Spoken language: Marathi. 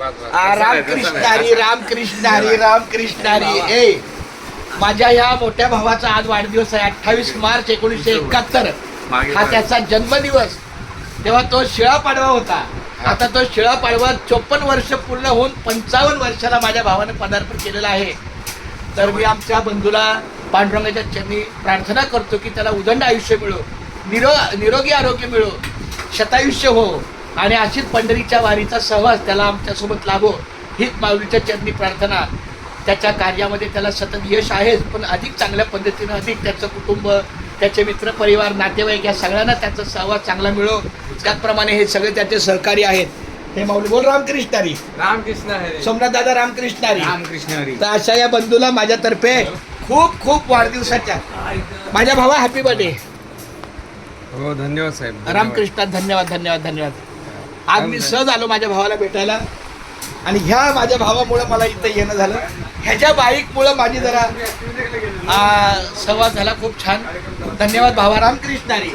रामकृष्ण हरी रामकृष्ण हरी रामकृष्ण हरी. ए माझ्या ह्या मोठ्या भावाचा आज वाढदिवस आहे अठ्ठावीस मार्च एकोणीसशे एकाहत्तर. हा त्याचा जन्मदिवस. तेव्हा तो शिळा पाडवा होता. आता तो शिळा पाडवा चोपन्न वर्ष पूर्ण होऊन पंचावन्न वर्षाला माझ्या भावाने पदार्पण केलेलं आहे. तर मी आमच्या बंधूला पांडुरंगाच्या चरणी प्रार्थना करतो की त्याला उदंड आयुष्य मिळो. निरो निरोगी आरोग्य मिळो. शतायुष्य हो. आणि अशीच पंढरीच्या वारीचा सहवास त्याला आमच्यासोबत लाभो हीच माऊलीच्या चरणी प्रार्थना. त्याच्या कार्यामध्ये त्याला सतत यश आहेच पण अधिक चांगल्या पद्धतीनं अधिक त्याचं कुटुंब त्याचे मित्र परिवार नातेवाईक या सगळ्यांना त्याचा सहवास चांगला मिळो. त्याचप्रमाणे हे सगळे त्याचे सहकारी आहेत. हे माऊली बोल रामकृष्ण हरी. रामकृष्ण हरे. सोमनाथ दादा रामकृष्ण हरी. रामकृष्ण हरी. तर अशा या बंधूला माझ्यातर्फे खूप खूप वाढदिवसाच्या. माझ्या भावा हॅपी बर्थडे हो धन्यवाद साहेब. रामकृष्ण धन्यवाद धन्यवाद धन्यवाद. आज मी सहज आलो माझ्या भावाला भेटायला. आणि ह्या माझ्या भावामुळं मला इथं येणं झालं. ह्याच्या बाईकमुळं माझी जरा आ, संवाद झाला खूप छान. धन्यवाद भावा रामकृष्ण हरी.